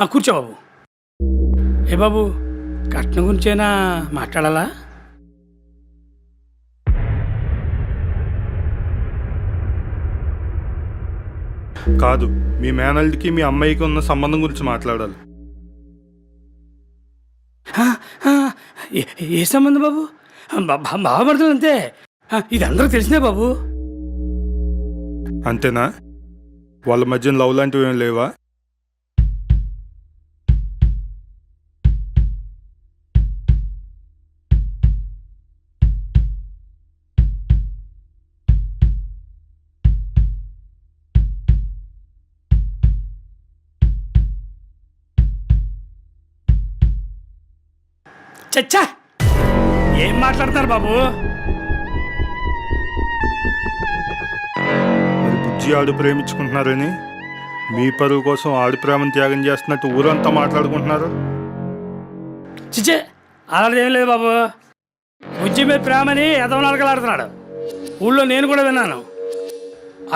ఆ, కూర్చో బాబు. ఏ బాబు కట్నం గురించేనా మాట్లాడాలా? కాదు మీ మేనల్డ్కి మీ అమ్మాయికి ఉన్న సంబంధం గురించి మాట్లాడాలి. ఆ, ఆ, ఏ- ఏ సంబంధం బాబు? బా- బా- బావమరుదులు అంతే. ఆ, ఇది అందరూ తెలిసిందే బాబు? అంతేనా? వాళ్ళ మధ్య లవ్ లాంటివి ఏం లేవా? చచ్చా. ఏం మాట్లాడతారు బాబు? మరి బుజ్జి ఆడు ప్రేమించుకుంటున్నారని? మీ పరువు కోసం ఆడి ప్రేమను త్యాగం చేస్తున్నట్టు ఊరంతా మాట్లాడుకుంటున్నారు? చిచ్చే అలాంటిది ఏం లేదు బాబు. బుజ్జి మీద ప్రేమని ఎదవనాలకలాడుతున్నాడు ఊళ్ళో నేను కూడా విన్నాను.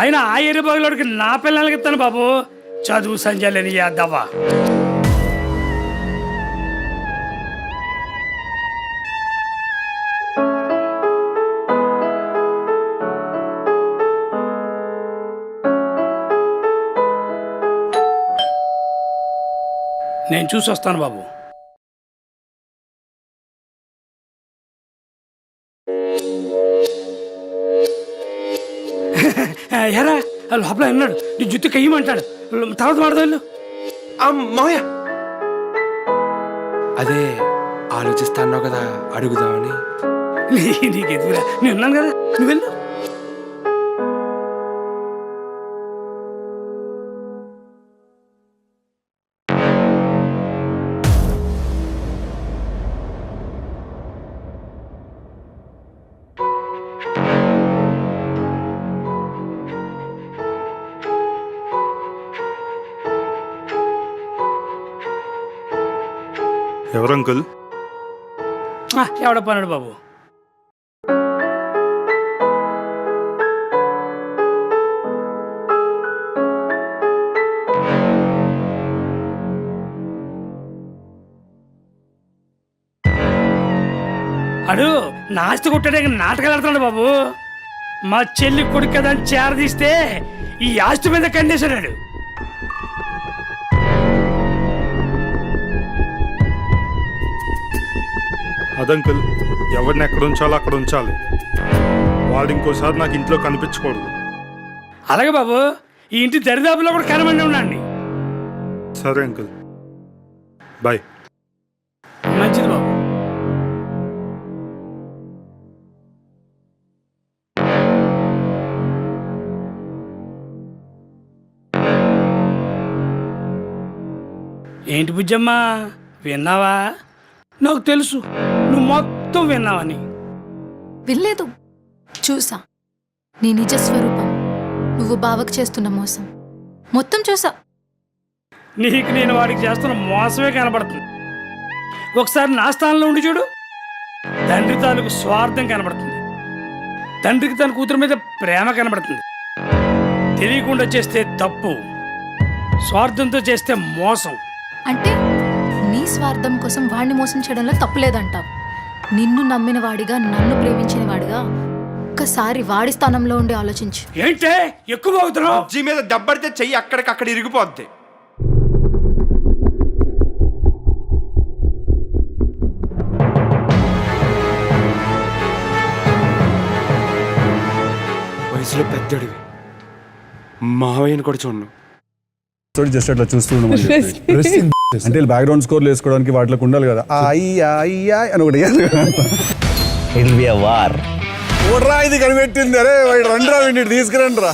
అయినా ఆ ఏరియా బాగులోడికి నా పిల్లలకి ఇస్తాను బాబు. చదువు సంజయ్ చేద్దావా నేను చూసి వస్తాను బాబు. ఎరా లోపల ఉన్నాడు. నీ జుత్తు కయ్యమంటాడు. తర్వాత మాడదాళ్ళు ఆ, మావయ్య. అదే ఆలోచిస్తాన్నావు కదా అడుగుదామని. నీకు ఎదుగురా నేను ఉన్నాను కదా. నువ్వు వెళ్ళు. ఎవరు అంకుల్? ఎవడ పన్నాడు బాబు. అడు నాస్తి కొట్టాడే నాటకాలు ఆడుతున్నాడు బాబు. మా చెల్లి కొడుకు కదా అని చేరదీస్తే ఈ ఆస్తి మీద కండేశాడు అదంకుల్ ఎవరిని ఎక్కడ ఉంచాలో అక్కడ ఉంచాలి. వాడు ఇంకోసారి నాకు ఇంట్లో కనిపించకూడదు. అలాగే బాబు ఈ ఇంటి దరిదాపులో కూడా కనమండి ఉండండి. సరే అంకుల్. బాయ్. మంచిది బాబు. ఏంటి బుజ్జమ్మ విన్నావా? నాకు తెలుసు. నువ్వు మొత్తం విన్నావని. వినలేదు. చూసా. నీ నిజ స్వరూపం. నువ్వు బావకు చేస్తున్న మోసం. మొత్తం చూసా. నీకు నేను వాడికి చేస్తున్న మోసమే కనబడుతుంది. ఒకసారి నా స్థానంలో ఉండి చూడు. తండ్రి తాలూకు స్వార్థం కనబడుతుంది. తండ్రికి తన కూతురు మీద ప్రేమ కనబడుతుంది. తెలియకుండా చేస్తే తప్పు. స్వార్థంతో చేస్తే మోసం. అంటే? స్వార్థం కోసం వాడిని మోసం చేయడంలో తప్పులేదంటావు నిన్ను నమ్మిన వాడిగా నన్ను ప్రేమించిన వాడిగా ఒక్కసారి వాడి స్థానంలో ఉండి ఆలోచించు. ఏంటే? ఎక్కువ అవుతున్నావు? జీ మీద దెబ్బడితే చెయ్యి అక్కడికక్కడ ఇరిగిపోద్ది. వయసులో పెద్దడివి. మావయ్యని కూడా చూడను. తోటి జస్ట్ అట్లా చూస్తూ ఉండమని చెప్పి. అంటే బ్యాక్గ్రౌండ్ స్కోర్లు వేసుకోవడానికి వాటిలోకి ఉండాలి కదా. అయ్యా అయ్యా అని ఒకటి ఇది కనిపెట్టింది. అరే వాడు రండిరా వీడిని తీసుకురండి రా.